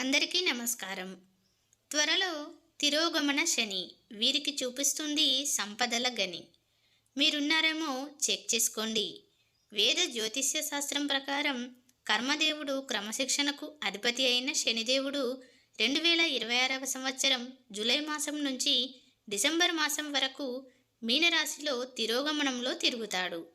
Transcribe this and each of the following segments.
అందరికీ నమస్కారం. త్వరలో తిరోగమన శని వీరికి చూపిస్తుంది సంపదల గని. మీరున్నారేమో చెక్ చేసుకోండి. వేద జ్యోతిష్య శాస్త్రం ప్రకారం కర్మదేవుడు క్రమశిక్షణకు అధిపతి అయిన శనిదేవుడు రెండు వేల ఇరవై ఆరవ సంవత్సరం జూలై మాసం నుంచి డిసెంబర్ మాసం వరకు మీనరాశిలో తిరోగమనంలో తిరుగుతాడు.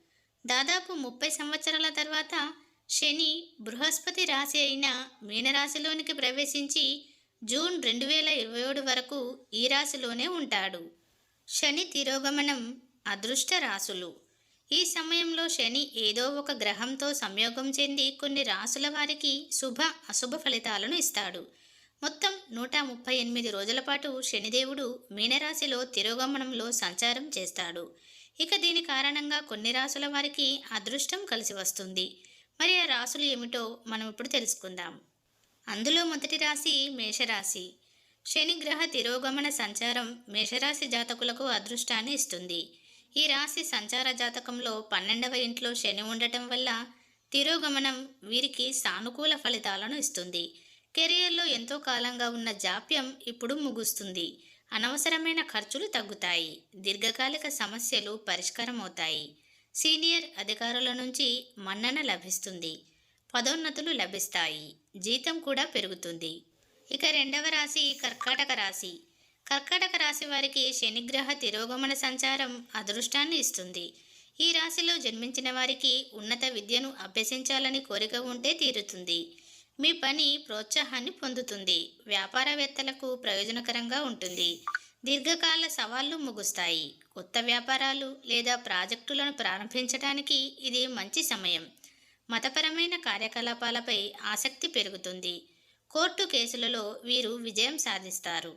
దాదాపు ముప్పై సంవత్సరాల తర్వాత శని బృహస్పతి రాశి అయిన మీనరాశిలోనికి ప్రవేశించి జూన్ రెండు వేల ఇరవై ఏడు వరకు ఈ రాశిలోనే ఉంటాడు. శని తిరోగమనం అదృష్ట రాశులు. ఈ సమయంలో శని ఏదో ఒక గ్రహంతో సంయోగం చెంది కొన్ని రాసుల వారికి శుభ అశుభ ఫలితాలను ఇస్తాడు. మొత్తం నూట ముప్పై ఎనిమిది రోజుల పాటు శనిదేవుడు మీనరాశిలో తిరోగమనంలో సంచారం చేస్తాడు. ఇక దీని కారణంగా కొన్ని రాసుల వారికి అదృష్టం కలిసి వస్తుంది. మరి ఆ రాసులు ఏమిటో మనం ఇప్పుడు తెలుసుకుందాం. అందులో మొదటి రాశి మేషరాశి. శని గ్రహ తిరోగమన సంచారం మేషరాశి జాతకులకు అదృష్టాన్ని ఇస్తుంది. ఈ రాశి సంచార జాతకంలో పన్నెండవ ఇంట్లో శని ఉండటం వల్ల తిరోగమనం వీరికి సానుకూల ఫలితాలను ఇస్తుంది. కెరియర్లో ఎంతో కాలంగా ఉన్న జాప్యం ఇప్పుడు ముగుస్తుంది. అనవసరమైన ఖర్చులు తగ్గుతాయి. దీర్ఘకాలిక సమస్యలు పరిష్కారం అవుతాయి సీనియర్ అధికారుల నుంచి మన్నన లభిస్తుంది. పదోన్నతులు లభిస్తాయి. జీతం కూడా పెరుగుతుంది. ఇక రెండవ రాశి కర్కాటక రాశి. కర్కాటక రాశి వారికి శనిగ్రహ తిరోగమన సంచారం అదృష్టాన్ని ఇస్తుంది. ఈ రాశిలో జన్మించిన వారికి ఉన్నత విద్యను అభ్యసించాలని కోరిక ఉంటే తీరుతుంది. మీ పని ప్రోత్సాహాన్ని పొందుతుంది. వ్యాపారవేత్తలకు ప్రయోజనకరంగా ఉంటుంది. దీర్ఘకాల సవాళ్ళు ముగుస్తాయి. కొత్త వ్యాపారాలు లేదా ప్రాజెక్టులను ప్రారంభించడానికి ఇది మంచి సమయం. మతపరమైన కార్యకలాపాలపై ఆసక్తి పెరుగుతుంది. కోర్టు కేసులలో వీరు విజయం సాధిస్తారు.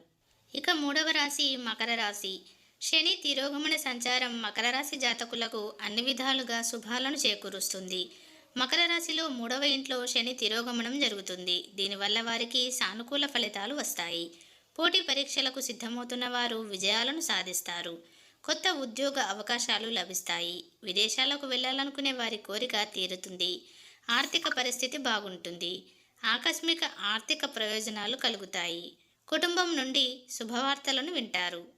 ఇక మూడవ రాశి మకర రాశి. శని తిరోగమన సంచారం మకర రాశి జాతకులకు అన్ని విధాలుగా శుభాలను చేకూరుస్తుంది. మకర రాశిలో మూడవ ఇంట్లో శని తిరోగమనం జరుగుతుంది. దీనివల్ల వారికి సానుకూల ఫలితాలు వస్తాయి. పోటీ పరీక్షలకు సిద్ధమవుతున్న వారు విజయాలను సాధిస్తారు. కొత్త ఉద్యోగ అవకాశాలు లభిస్తాయి. విదేశాలకు వెళ్ళాలనుకునే వారి కోరిక తీరుతుంది. ఆర్థిక పరిస్థితి బాగుంటుంది. ఆకస్మిక ఆర్థిక ప్రయోజనాలు కలుగుతాయి. కుటుంబం నుండి శుభవార్తలను వింటారు.